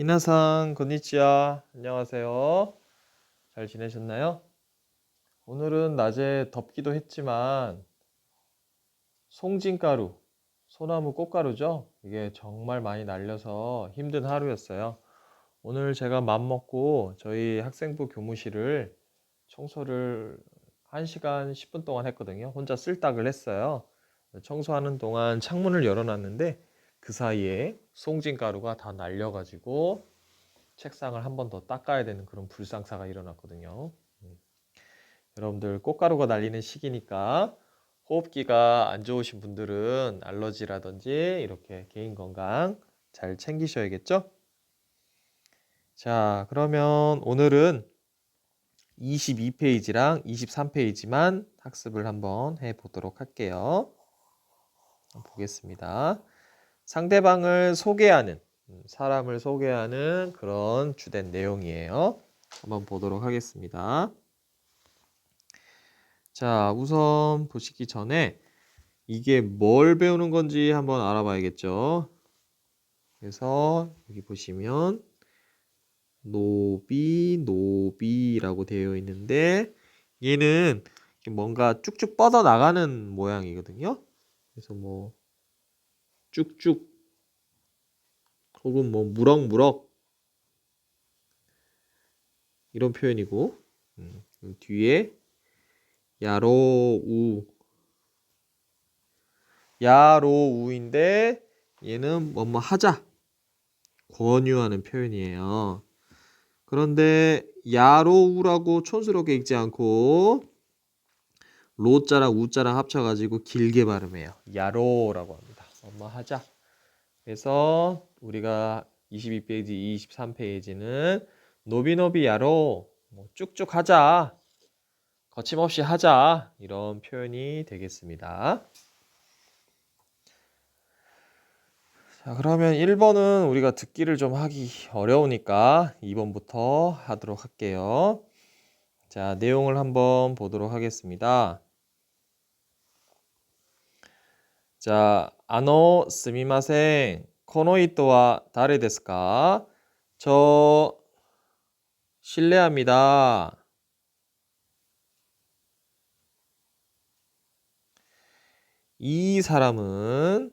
미나상 건니치와 안녕하세요. 잘 지내셨나요? 오늘은 낮에 덥기도 했지만 송진가루, 소나무 꽃가루죠? 이게 정말 많이 날려서 힘든 하루였어요. 오늘 제가 맘먹고 저희 학생부 교무실을 청소를 1시간 10분 동안 했거든요. 혼자 쓸딱을 했어요. 청소하는 동안 창문을 열어놨는데 그 사이에 송진 가루가 다 날려가지고 책상을 한 번 더 닦아야 되는 그런 불상사가 일어났거든요. 음. 여러분들 꽃가루가 날리는 시기니까 호흡기가 안 좋으신 분들은 알러지라든지 이렇게 개인 건강 잘 챙기셔야겠죠? 자, 그러면 오늘은 22페이지랑 23페이지만 학습을 한번 해 보도록 할게요. 보겠습니다. 상대방을 소개하는, 음, 사람을 소개하는 그런 주된 내용이에요. 한번 보도록 하겠습니다. 자, 우선 보시기 전에 이게 뭘 배우는 건지 한번 알아봐야겠죠. 그래서 여기 보시면 노비, 노비라고 되어 있는데 얘는 뭔가 쭉쭉 뻗어 나가는 모양이거든요. 그래서 뭐 쭉쭉 혹은 뭐 무럭무럭 이런 표현이고 음, 뒤에 야로우 야로우인데 얘는 뭐뭐 하자 권유하는 표현이에요. 그런데 야로우라고 촌스럽게 읽지 않고 로자랑 우자랑 합쳐가지고 길게 발음해요. 야로라고 합니다. 엄마 하자. 그래서 우리가 22페이지, 23페이지는 노비노비 야로 뭐 쭉쭉 하자. 거침없이 하자. 이런 표현이 되겠습니다. 자, 그러면 1번은 우리가 듣기를 좀 하기 어려우니까 2번부터 하도록 할게요. 자, 내용을 한번 보도록 하겠습니다. 자, 아노 스미마센. 코노이토와 다레 데스까? 저 실례합니다. 이 사람은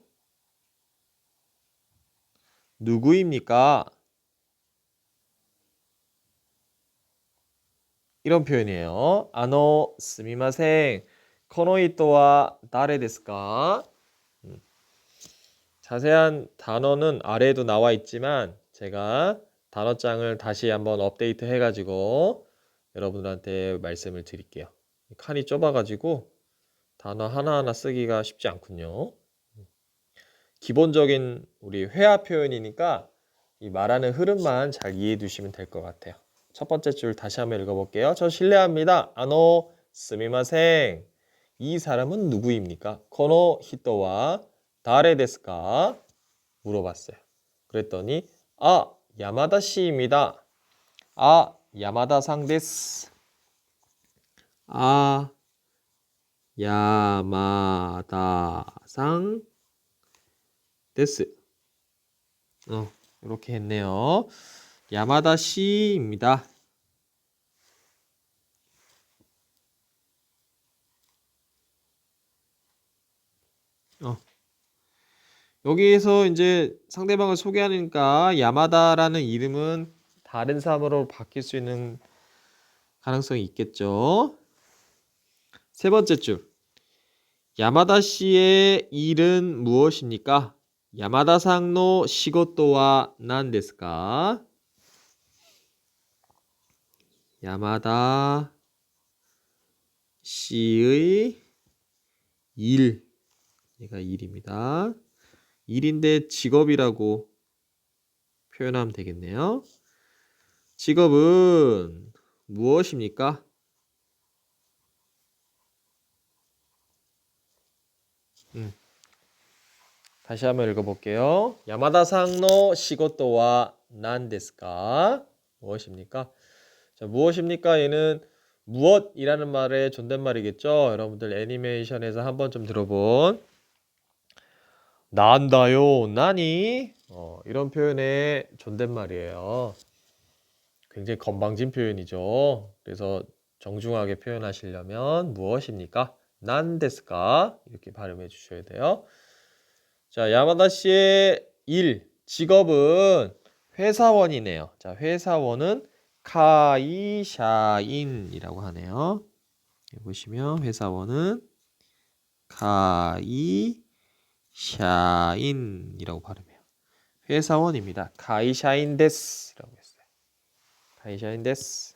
누구입니까? 이런 표현이에요. 아노 스미마생. 코노이토와 다레 데스까? 자세한 단어는 아래에도 나와 있지만 제가 단어장을 다시 한번 업데이트 해가지고 여러분들한테 말씀을 드릴게요. 칸이 좁아가지고 단어 하나하나 쓰기가 쉽지 않군요. 기본적인 우리 회화 표현이니까 이 말하는 흐름만 잘 이해해 두시면 될 것 같아요. 첫 번째 줄 다시 한번 읽어볼게요. 저 실례합니다. 아노 스미마생. 이 사람은 누구입니까? 코노 히토와 데스까? 물어봤어요. 그랬더니 아 야마다 씨입니다. 아 야마다 상 데스. 아 야마다 상 데스. 어 이렇게 했네요. 야마다 씨입니다. 어. 여기에서 이제 상대방을 소개하니까 야마다라는 이름은 다른 사람으로 바뀔 수 있는 가능성이 있겠죠. 세 번째 줄. 야마다 씨의 일은 무엇입니까? 야마다 상노 시고토와 난 데스까? 야마다 씨의 일. 얘가 일입니다. 일인데 직업이라고 표현하면 되겠네요. 직업은 무엇입니까? 음. 다시 한번 읽어볼게요. 야마다상노 시고토와 난 데스까? 무엇입니까? 자, 무엇입니까? 얘는 무엇이라는 말의 존댓말이겠죠? 여러분들 애니메이션에서 한번 좀 들어본 난다요, 나니? 어, 이런 표현의 존댓말이에요. 굉장히 건방진 표현이죠. 그래서 정중하게 표현하시려면 무엇입니까? 난 데스까? 이렇게 발음해 주셔야 돼요. 자, 야마다 씨의 일, 직업은 회사원이네요. 자, 회사원은 카이샤인이라고 하네요. 보시면 회사원은 카이 샤인이라고 발음해요. 회사원입니다. 카이샤인 데스라고 했어요. 카이샤인 데스.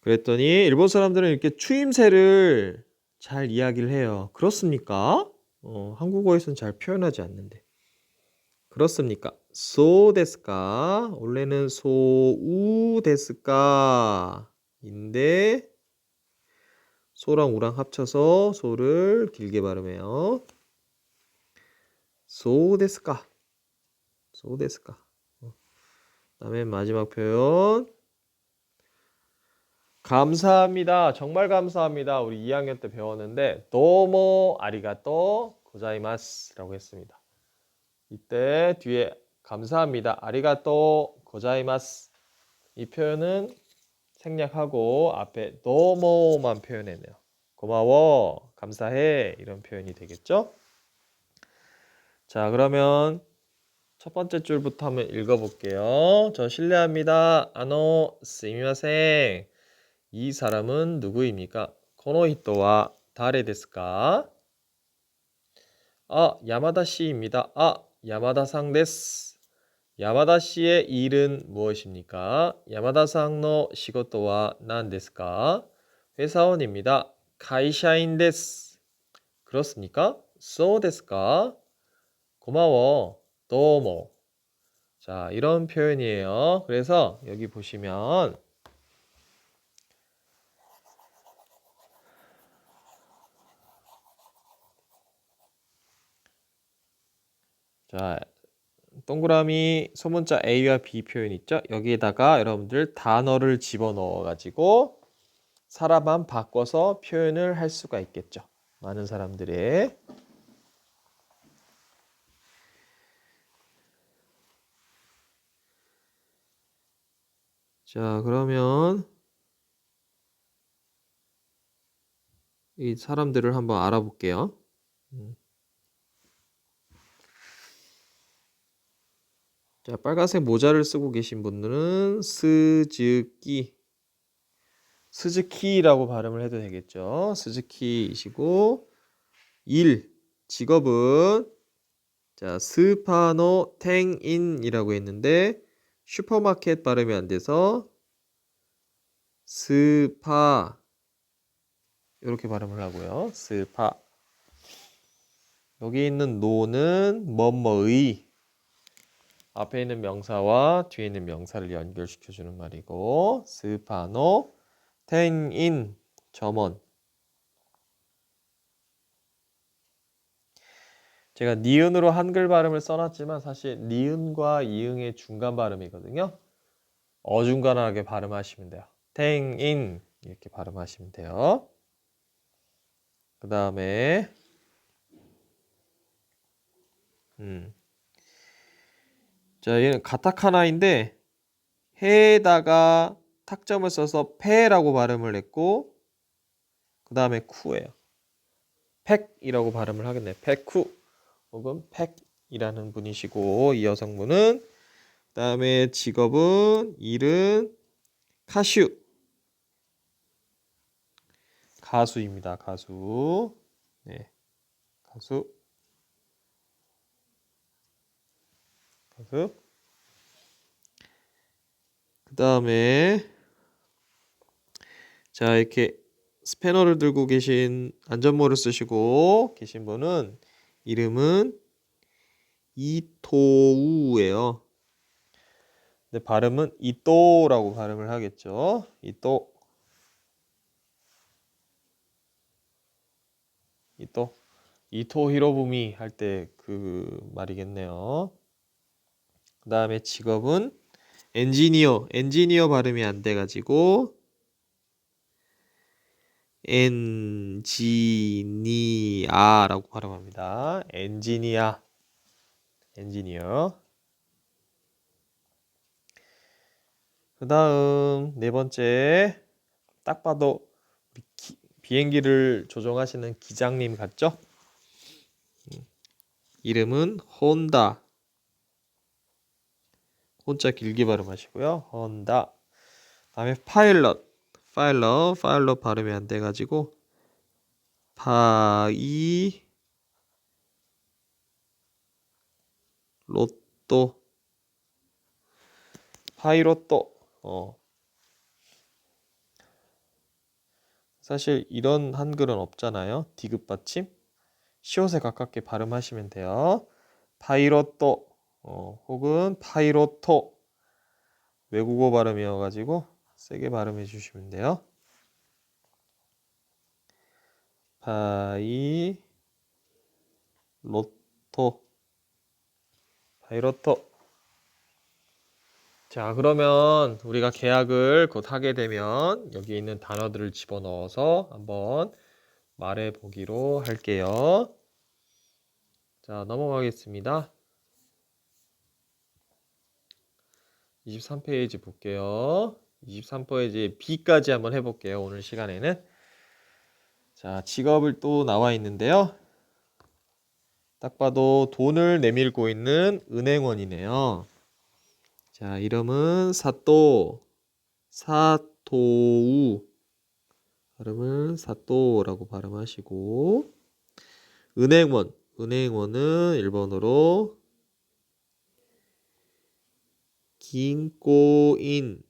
그랬더니 일본 사람들은 이렇게 추임새를 잘 이야기를 해요. 그렇습니까? 어, 한국어에서는 잘 표현하지 않는데. 그렇습니까? 소 데스까? 원래는 소우 데스까? 인데 소랑 우랑 합쳐서 소를 길게 발음해요. 소 데스까? 소 데스까? 어. 그다음에 마지막 표현 감사합니다. 정말 감사합니다. 우리 2학년 때 배웠는데 도모 아리가또 고자이마스라고 했습니다. 이때 뒤에 감사합니다. 아리가또 고자이마스 이 표현은 생략하고 앞에 도모만 표현했네요. 고마워, 감사해 이런 표현이 되겠죠? 자, 그러면 첫 번째 줄부터 한번 읽어볼게요. 저 실례합니다. 아노 스미마생. 이 사람은 누구입니까? 코노히토와 다레 데스까? 아, 야마다 씨입니다. 아, 야마다 상 데스. 야마다 씨의 일은 무엇입니까? 야마다 상의 시고토와 난 데스까? 회사원입니다. 데스. 그렇습니까? 소 데스까? 고마워. 도모. 자, 이런 표현이에요. 그래서 여기 보시면 자, 동그라미 소문자 A와 B 표현 있죠? 여기에다가 여러분들 단어를 집어넣어 가지고 사람만 바꿔서 표현을 할 수가 있겠죠. 많은 사람들의 자, 그러면 이 사람들을 한번 알아볼게요. 자, 빨간색 모자를 쓰고 계신 분들은 스즈키 스즈키라고 발음을 해도 되겠죠. 스즈키이시고 일 직업은 자, 스파노 탱인이라고 했는데 슈퍼마켓 발음이 안 돼서 스파 이렇게 발음을 하고요. 스파 여기 있는 노는 뭐뭐의 앞에 있는 명사와 뒤에 있는 명사를 연결시켜 주는 말이고 스파노 텐인 점원 제가 니은으로 한글 발음을 써놨지만 사실 니은과 이응의 중간 발음이거든요. 어중간하게 발음하시면 돼요. 탱인 이렇게 발음하시면 돼요. 그 다음에 음. 자, 얘는 가타카나인데 해에다가 탁점을 써서 페라고 발음을 했고 그 다음에 쿠예요. 팩이라고 발음을 하겠네. 페쿠 혹은 팩이라는 분이시고 이 여성분은 그 다음에 직업은 일은 카슈 가수입니다. 가수 네 가수 가수 그 다음에 자 이렇게 스패너를 들고 계신 안전모를 쓰시고 계신 분은 이름은 이토우예요. 근데 발음은 이또라고 발음을 하겠죠. 이또 이또 이토 히로부미 할 때 그 말이겠네요. 그 다음에 직업은 엔지니어 엔지니어 발음이 안 돼가지고 엔지니아라고 발음합니다. 엔지니아. 엔지니어. 그 다음 네 번째 딱 봐도 기- 비행기를 조종하시는 기장님 같죠? 음, 이름은 혼다. 혼자 길게 발음하시고요. 혼다. 다음에 파일럿. 파일럿. 파일럿 발음이 안 돼가지고 파이 로또 파이로또 어 사실 이런 한글은 없잖아요 디귿 받침 시옷에 가깝게 발음하시면 돼요 파이로또 어, 혹은 파이로토 외국어 발음이어 가지고 세게 발음해 주시면 돼요 파이 로토 파이로토 자, 그러면 우리가 계약을 곧 하게 되면 여기 있는 단어들을 집어넣어서 한번 말해 보기로 할게요. 자, 넘어가겠습니다. 23페이지 볼게요. 23페이지 B까지 한번 해볼게요. 오늘 시간에는. 자, 직업을 또 나와 있는데요. 딱 봐도 돈을 내밀고 있는 은행원이네요. 자, 이름은 사또, 사토우. 발음은 사또라고 발음하시고, 은행원, 은행원은 일본어로 긴꼬인,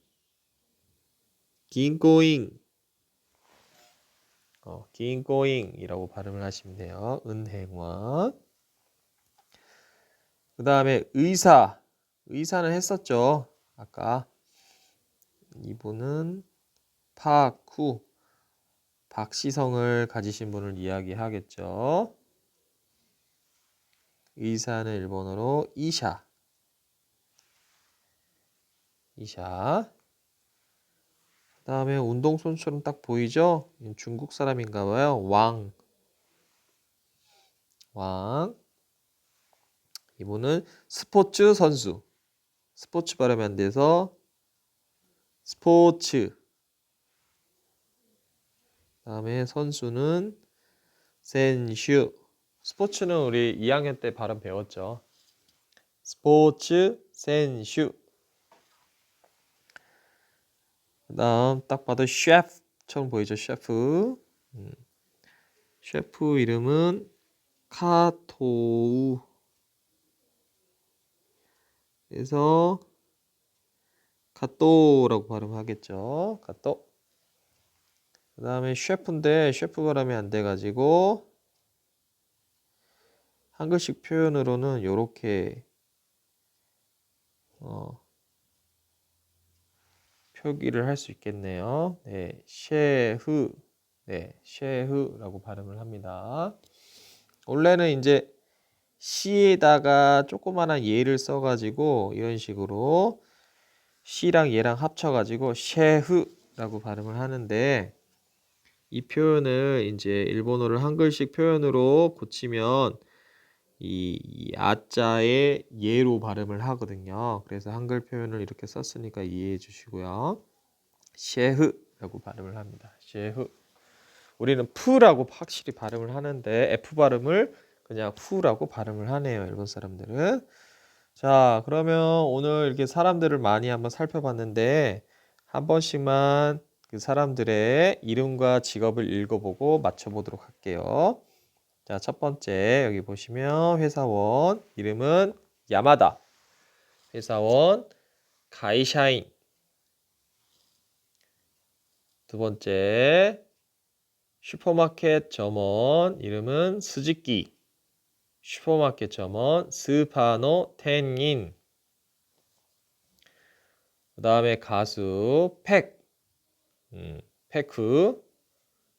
긴꼬인, 어, 긴꼬인이라고 발음을 하시면 돼요. 은행원. 그 다음에 의사, 의사는 했었죠. 아까 이분은 파쿠 박시성을 가지신 분을 이야기하겠죠. 의사는 일본어로 이샤. 이샤. 그 다음에 운동선수처럼 딱 보이죠? 중국 사람인가 봐요. 왕. 왕. 이분은 스포츠 선수. 스포츠 발음이 안 돼서 스포츠. 다음에 선수는 센슈. 스포츠는 우리 2학년 때 발음 배웠죠. 스포츠 센슈. 그다음 딱 봐도 셰프처럼 보이죠, 셰프. 음. 셰프 이름은 카토우. 그래서 가또라고 발음하겠죠. 가또. 그 다음에 셰프인데 셰프 발음이 안 돼가지고 한글식 표현으로는 요렇게 어, 표기를 할 수 있겠네요. 네, 셰흐, 네, 셰흐라고 발음을 합니다. 원래는 이제 시에다가 조그마한 예를 써가지고 이런 식으로 시랑 얘랑 합쳐가지고 셰흐라고 발음을 하는데 이 표현을 이제 일본어를 한글식 표현으로 고치면 이, 이 아자의 예로 발음을 하거든요. 그래서 한글 표현을 이렇게 썼으니까 이해해 주시고요. 셰흐라고 발음을 합니다. 셰흐. 우리는 푸라고 확실히 발음을 하는데 F 발음을 그냥 후라고 발음을 하네요. 일본 사람들은. 자, 그러면 오늘 이렇게 사람들을 많이 한번 살펴봤는데 한 번씩만 그 사람들의 이름과 직업을 읽어보고 맞춰보도록 할게요. 자, 첫 번째 여기 보시면 회사원 이름은 야마다. 회사원 가이샤인. 두 번째 슈퍼마켓 점원 이름은 스즈키. 슈퍼마켓 점원 스파노 텐인. 그 다음에 가수 팩. 음, 페크.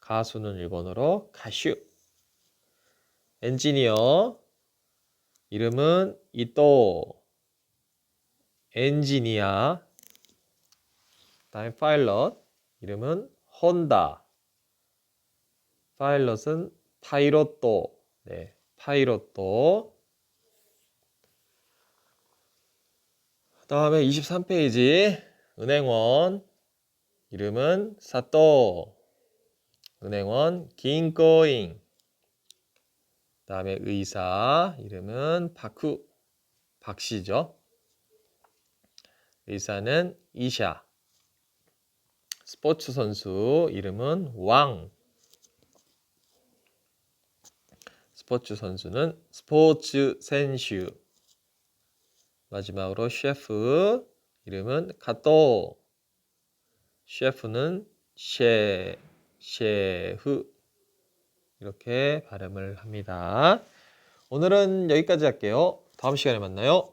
가수는 일본어로 가슈. 엔지니어. 이름은 이또. 엔지니아. 그 다음에 파일럿. 이름은 혼다. 파일럿은 파이로또. 네, 파이로또. 다음에 23페이지 은행원 이름은 사또. 은행원 긴코잉. 다음에 의사 이름은 바쿠. 박씨죠. 의사는 이샤. 스포츠 선수 이름은 왕. 스포츠 선수는 스포츠 선수. 마지막으로 셰프 이름은 카토. 셰프는 셰 셰프 이렇게 발음을 합니다. 오늘은 여기까지 할게요. 다음 시간에 만나요.